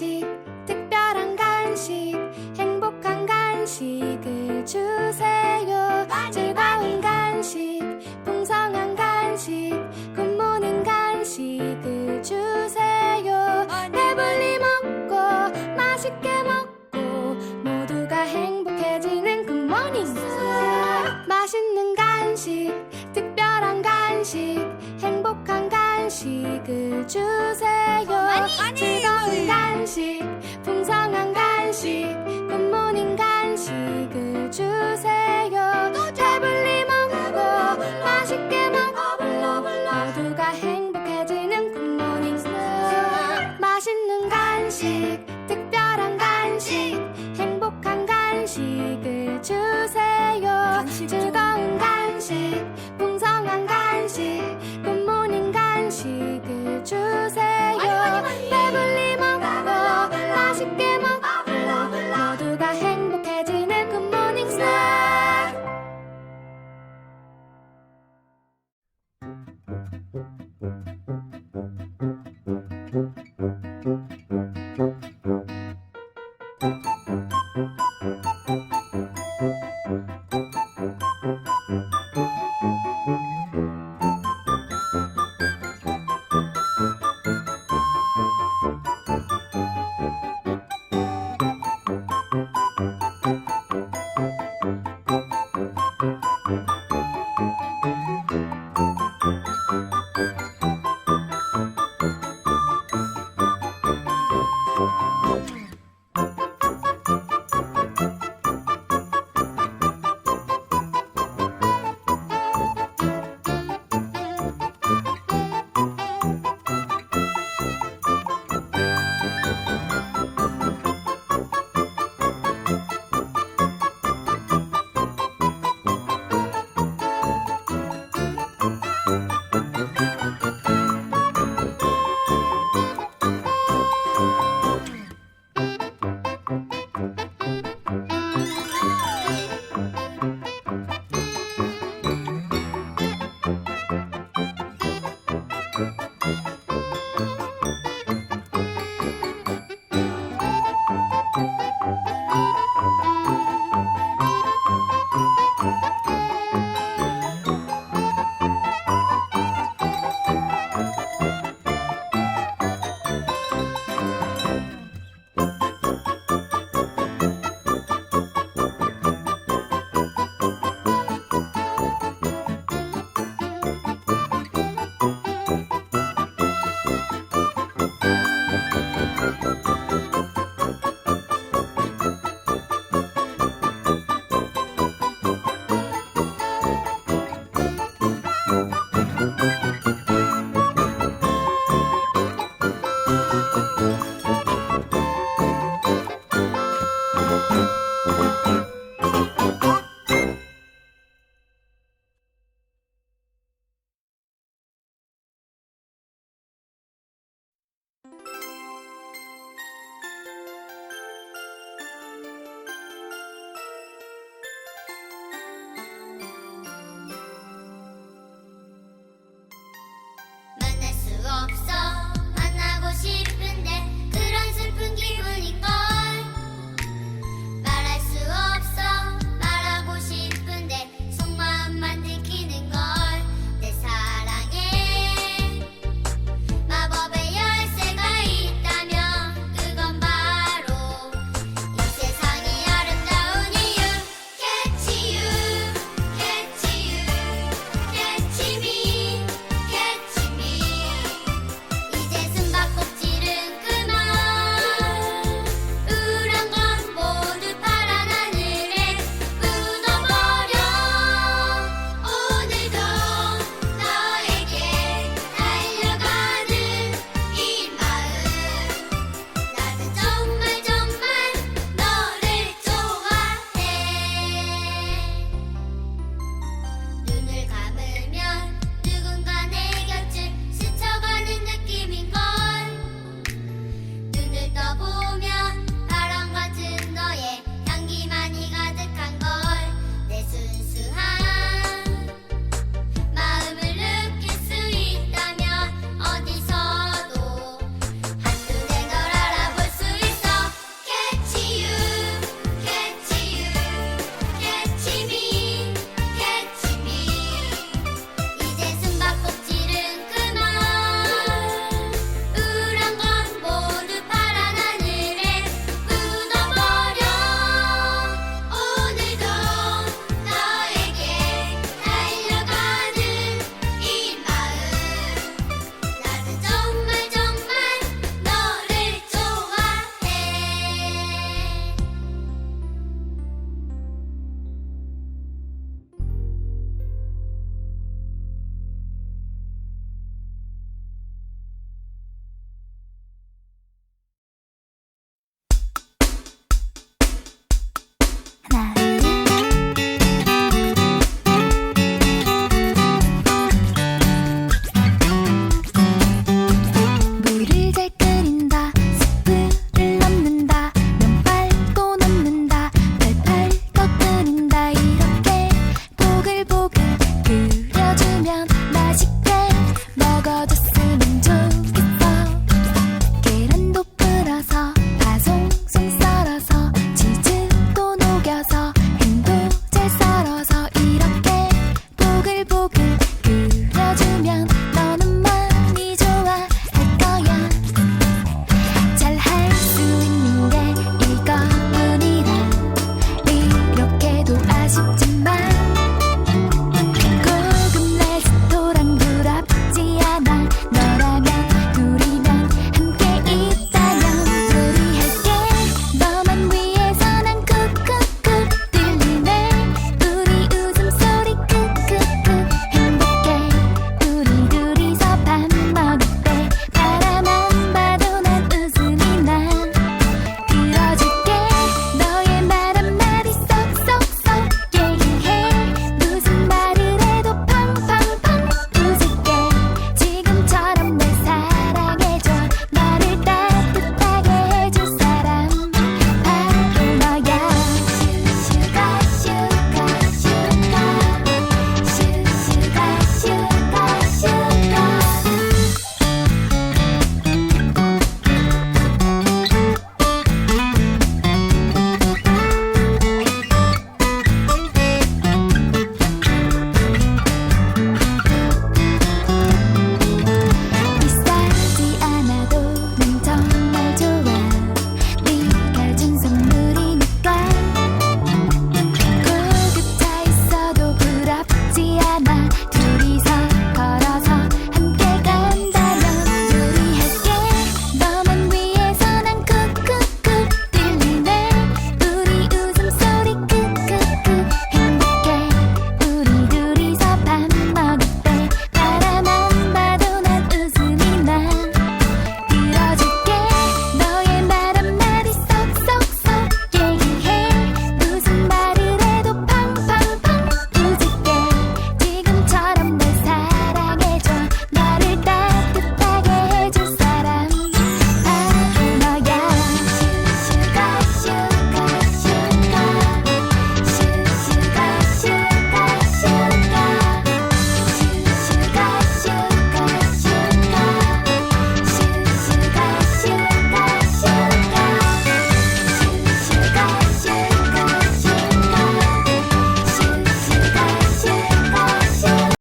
간식, 특별한 간식, 행복한 간식을 주세요. 즐거운 간식, 풍성한 간식, 굿모닝 간식을 주세요. 배불리 먹고 맛있게 먹고 모두가 행복해지는 굿모닝. 맛있는 간식, 특별한 간식, 행복한 간식을 주세요. 즐거운 간식, 풍성한 간식, 굿모닝 간식을